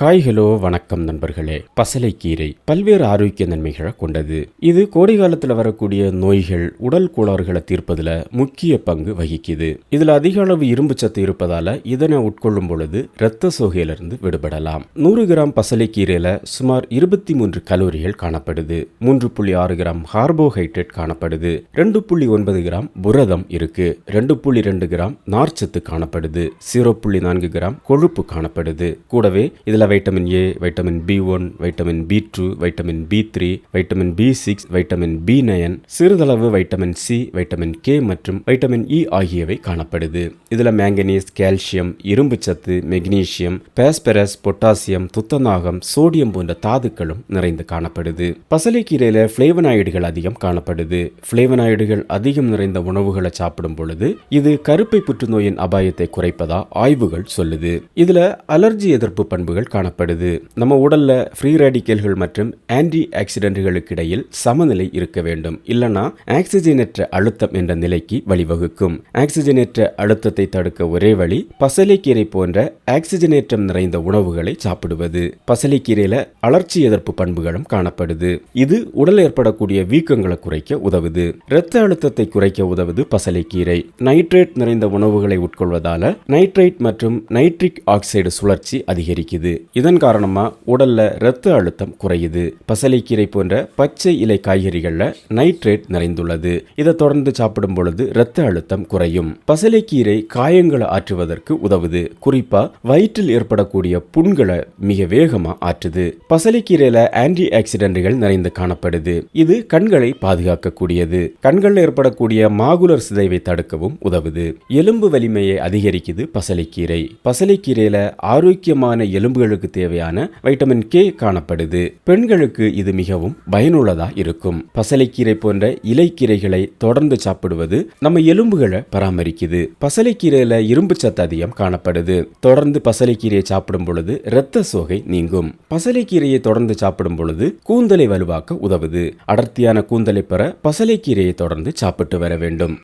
Hi hello வணக்கம் நண்பர்களே. பசலைக்கீரை பல்வேறு ஆரோக்கிய நன்மைகளை கொண்டது. இது கோடை காலத்துல வரக்கூடிய நோய்கள் உடல் கோளாறுகளை தீர்ப்பதுல முக்கிய பங்கு வகிக்குது. இதுல அதிக அளவு இரும்பு சத்து இருப்பதால இதனை உட்கொள்ளும் பொழுது இரத்த சோகையிலிருந்து விடுபடலாம். நூறு கிராம் பசலைக்கீரையில சுமார் இருபத்தி மூன்று கலோரிகள் காணப்படுது. மூன்று புள்ளி ஆறு கிராம் கார்போஹைட்ரேட் காணப்படுது. ரெண்டு புள்ளி ஒன்பது கிராம் புரதம் இருக்கு. ரெண்டு புள்ளி ரெண்டு கிராம் நார்ச்சத்து காணப்படுது. ஜீரோ புள்ளி நான்கு கிராம் கொழுப்பு காணப்படுது. கூடவே இதில் vitamin A vitamin B one vitamin B two vitamin B three vitamin B six vitamin B nine சிறிதளவு வைட்டமின் சி வைட்டமின் கே மற்றும் வைட்டமின் இ e ஆகியவை காணப்படுது. இதில் மேங்கனீஸ் கால்சியம் இரும்பு சத்து மெக்னீசியம் பாஸ்பரஸ் பொட்டாசியம் துத்தநாகம் சோடியம் போன்ற தாதுக்களும் நிறைந்து காணப்படுது. பசலைக்கீரையில் ஃப்ளேவனாய்டுகள் அதிகம் காணப்படுது. ஃப்ளேவனாய்டுகள் அதிகம் நிறைந்த உணவுகளை சாப்பிடும் பொழுது இது கருப்பை புற்றுநோயின் அபாயத்தை குறைப்பதா ஆய்வுகள் சொல்லுது. இதுல அலர்ஜி எதிர்ப்பு பண்புகள் காணப்படுது. நம்ம உடலில் ஃப்ரீ ரேடிக்கல்கள் மற்றும் ஆன்டி ஆக்சிடென்ட்களுக்கு இடையில் சமநிலை இருக்க வேண்டும். இல்லைனா ஆக்சிஜனேற்ற அழுத்தம் என்ற நிலைக்கு வழிவகுக்கும். ஆக்சிஜனேற்ற அழுத்தத்தை தடுக்க ஒரே வழி பசலைக்கீரை போன்ற ஆக்சிஜனேற்றம் நிறைந்த உணவுகளை சாப்பிடுவது. பசலைக்கீரையில அலர்ச்சி எதிர்ப்பு பண்புகளும் காணப்படுது. இது உடல் ஏற்படக்கூடிய வீக்கங்களை குறைக்க உதவுது. இரத்த அழுத்தத்தை குறைக்க உதவுது பசலைக்கீரை. நைட்ரேட் நிறைந்த உணவுகளை உட்கொள்வதால நைட்ரேட் மற்றும் நைட்ரிக் ஆக்சைடு சுழற்சி அதிகரிக்குது. இதன் காரணமாக உடல்ல இரத்த அழுத்தம் குறையுது. பசலைக்கீரை போன்ற பச்சை இலை காய்கறிகளில் நைட்ரேட் நிறைந்துள்ளது. இதை தொடர்ந்து சாப்பிடும் பொழுது இரத்த அழுத்தம் குறையும். பசலைக்கீரை காயங்களை ஆற்றுவதற்கு உதவுது. குறிப்பாக வயிற்றில் ஏற்படக்கூடிய புண்களை மிக வேகமாக ஆற்றுது. பசலைக்கீரையில ஆன்டி ஆக்சிடென்ட்கள் நிறைந்து காணப்படுது. இது கண்களை பாதுகாக்கக்கூடியது. கண்களில் ஏற்படக்கூடிய மாகுலர் சிதைவை தடுக்கவும் உதவுது. எலும்பு வலிமையை அதிகரிக்குது பசலைக்கீரை பசலைக்கீரையில ஆரோக்கியமான உறுப்புகளுக்கு தேவையான வைட்டமின் கே காணப்படுது. பெண்களுக்கு இது மிகவும் பயனுள்ளதா இருக்கும். பசலைக்கீரை போன்ற இலைக்கீரைகளை தொடர்ந்து சாப்பிடுவது நம்ம எலும்புகளை பராமரிக்குது. பசலைக்கீரையில இரும்பு சத்து அதிகம் காணப்படுது. தொடர்ந்து பசலைக்கீரையை சாப்பிடும் பொழுது இரத்த சோகை நீங்கும். பசலைக்கீரையை தொடர்ந்து சாப்பிடும் பொழுது கூந்தலை வலுவாக்க உதவுது. அடர்த்தியான கூந்தலை பெற பசலைக்கீரையை தொடர்ந்து சாப்பிட்டு வர வேண்டும்.